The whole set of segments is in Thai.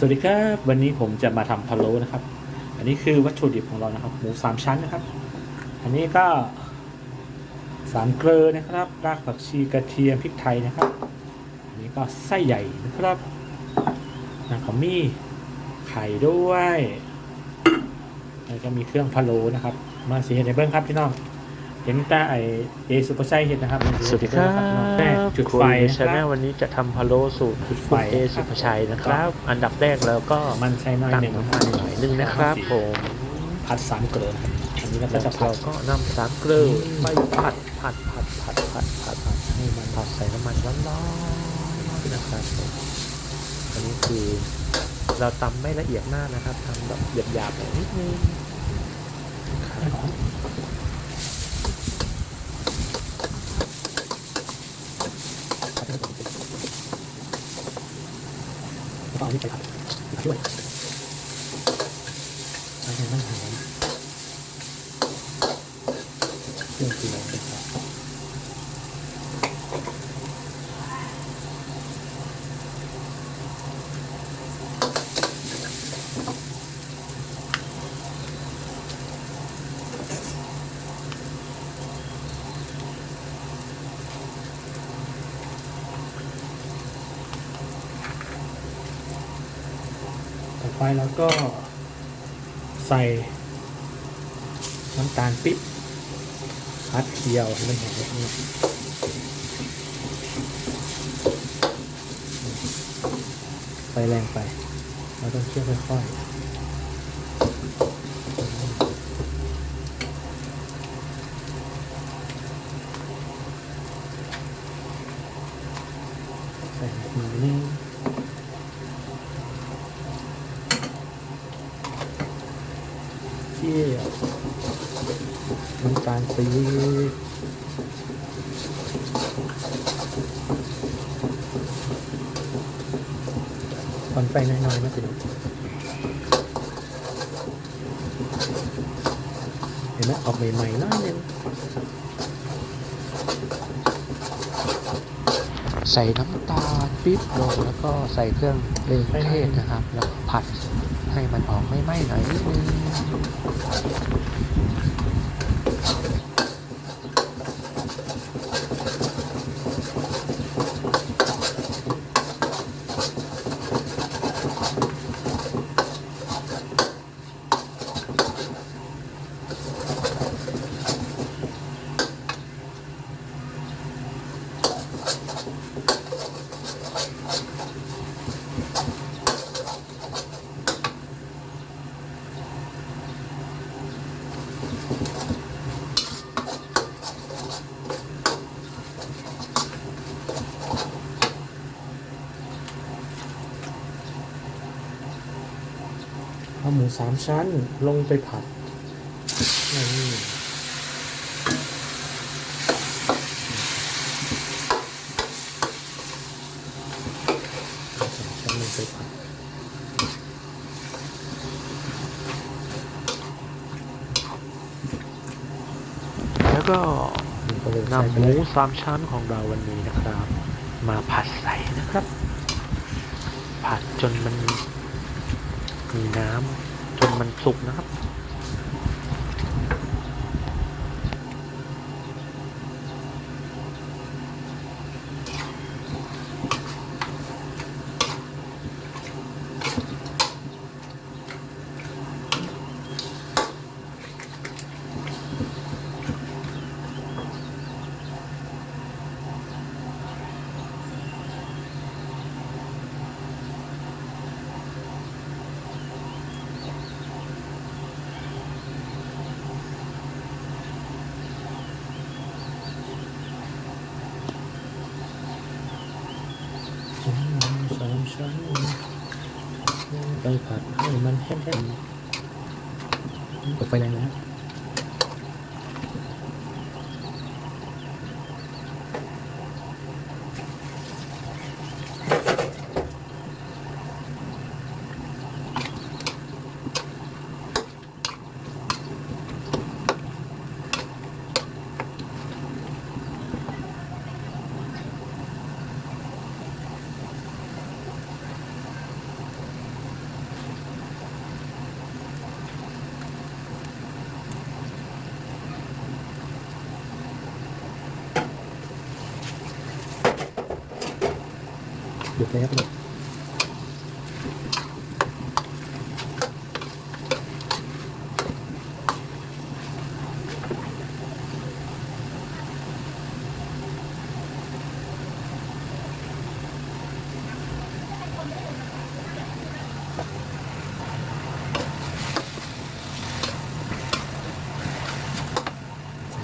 สวัสดีครับวันนี้ผมจะมาทำพะโล้นะครับ อันนี้คือวัตถุดิบของเรานะครับ หมูสามชั้นนะครับ อันนี้ก็สามเกลือนะครับ รากผักชีกระเทียมพริกไทยนะครับ อันนี้ก็ไส้ใหญ่นะครับนะครับมีไข่ด้วยแล้วก็มีเครื่องพะโล้นะครับ มาสีเห็ดในเบิ้งครับพี่น้อง เห็นแต่ไอเอสุปชัยเห็ดนะครับสวัสดีครับแม่จุดไฟชานะคแนรับลวันนี้จะทำพะโล้สูตรจุดไฟคุณเอสุภชัยนะครับ อันดับแรกแล้วก็มันใช้น้อยตั้งหนึ่งน้ำมันหน่อยนึงนะครับผมผัดสามเกลือนะครับอันนี้เราแล้ก็วจะผัเราดก็นำสามเกลือไปผัดผัดผัดผัดผัดผัดผัดให้มันผัดใส่น้ำมันร้อนๆนะครับผมอันนี้คือเราตำไม่ละเอียดมากนะครับทำแบบหยาบๆหน่อยนิดนึงครับ แล้วก็ เอานี่ไปผัดด้วยแล้วให้มันหอมเครื่องเคียงนะครับต่อ ไปแล้วก็ใส่น้ำตาลปิ๊บพัดเคี่ยวให้มันหอมนิดนึงไฟแรงไปเราต้องเคี่ยวค่อยๆใส่หมูนี่ เที่ยว น้ำตาลปี๊บคนไฟน้อยๆนะสิเห็นไหมออกใหม่ๆน้อยนึงใส่น้ำตาลปี๊บลงแล้วก็ใส่เครื่องเทศนะครับ แล้วผัดให้มันออกไม่ไหม้หน่อยนิดนึง เอาหมูสามชั้นลงไปผัดนี่หมูสามชั้นลงไปผัดแล้วก็นำหมูสามชั้นของเราวันนี้นะครับ มาผัดใส่นะครับ ผัดจนมัน มีน้ำจนมันสุกนะครับ อืมสามชั้นไป ผัดให้มันแห้งๆเปิดไฟแรงนะ หยุดเลยครับหยุด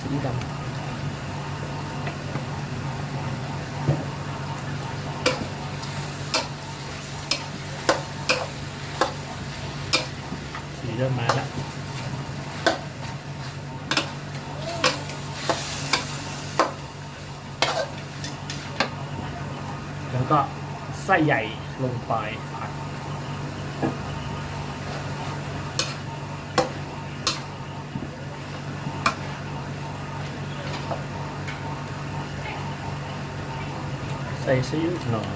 สีดำ สีเริ่มมาแล้ว แล้วก็ไส้ใหญ่ลงไปผัดใส่ซีอิ๊วหน่อย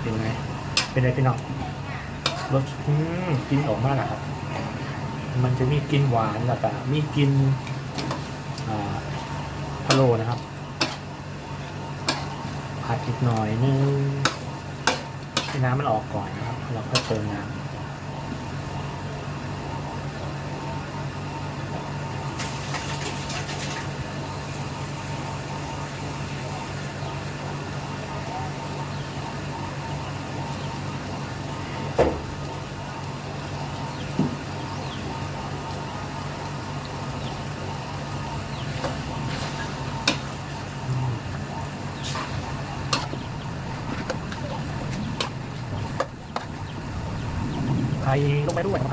เป็นไง เป็นไงพี่น้อง รสอืมกลินออกมากนะครับ มันจะมีกลินหวานแล้วก็มีกลินอ่าพะโล้นะครับผัดอีกหน่อยนึงให้น้ำมันออกก่อนนะครับแล้วก็เติมน้ำ ไปด้วยครับ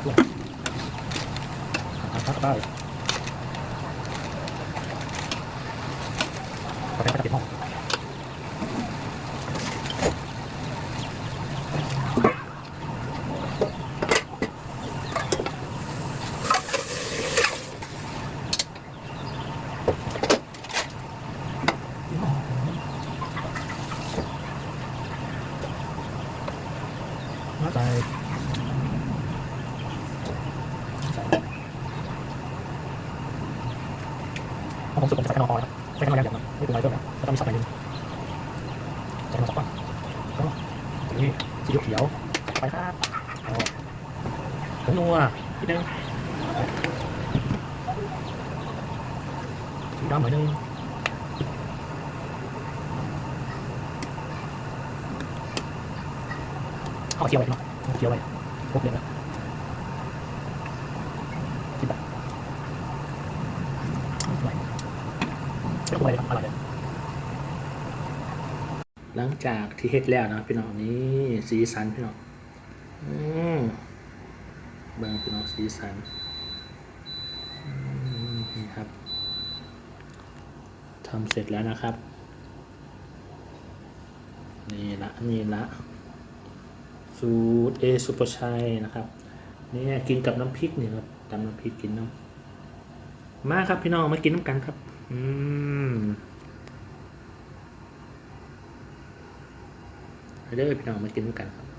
ครับได้ก็ได้ก็จะเป็นห้องใส่ใส่ ผมรู้สึกผมใส่แค่นอคอนะครับใส่แค่นออย่างเดียวนะไม่เป็นไรเพิ่มนะแล้วก็มีสับหน่อยนึงใส่มาสับก่อนก็นี่สีเขียวไปครับเอาผงนัวนิดนึงสีดำหน่อยนึงเอาเคี่ยวไว้เนาะเคี่ยวไว้พวกเดียวนะที่แบบสวยเดี๋ยวคุยเลยครับอร่อยเลย หลังจากที่เฮ็ดแล้วนะพี่น้องนี่สีสันพี่น้องอืมเบิ่งพี่น้องสีสันนี่ครับทำเสร็จแล้วนะครับ นี่ละนี่ละสูตรเอสุปชัยนะครับนี่กินกับน้ำพริกเนี่ยครับตำน้ำพริกกินน้ำมาครับพี่น้องมากินน้ำกันครับ อืมไป เด้อพี่น้องมากินด้วยกันครับ